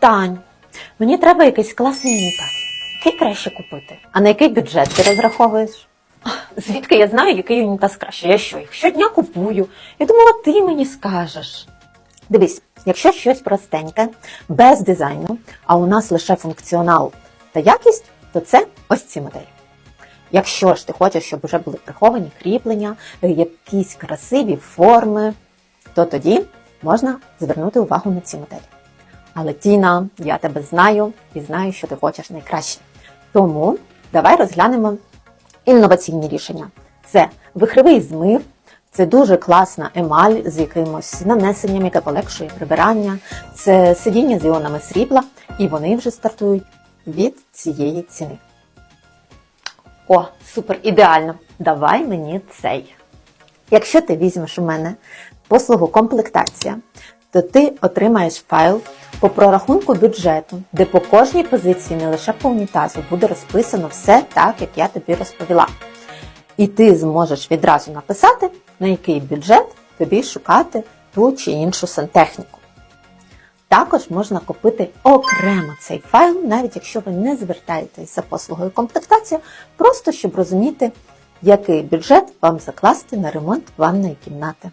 Тань, мені треба якийсь класний унітаз. Який краще купити? А на який бюджет ти розраховуєш? Звідки я знаю, який унітаз краще? Я що, їх щодня купую? Я думала, ти мені скажеш. Дивись, якщо щось простеньке, без дизайну, а у нас лише функціонал та якість, то це ось ці моделі. Якщо ж ти хочеш, щоб вже були приховані кріплення, якісь красиві форми, то тоді можна звернути увагу на ці моделі. Але Тіна, я тебе знаю і знаю, що ти хочеш найкраще. Тому давай розглянемо інноваційні рішення. Це вихривий змив, це дуже класна емаль з якимось нанесенням, яке полегшує прибирання, це сидіння з іонами срібла, і вони вже стартують від цієї ціни. О, супер, ідеально! Давай мені цей. Якщо ти візьмеш у мене послугу комплектація, то ти отримаєш файл по прорахунку бюджету, де по кожній позиції, не лише по унітазу, буде розписано все так, як я тобі розповіла. І ти зможеш відразу написати, на який бюджет тобі шукати ту чи іншу сантехніку. Також можна купити окремо цей файл, навіть якщо ви не звертаєтесь за послугою комплектація, просто щоб розуміти, який бюджет вам закласти на ремонт ванної кімнати.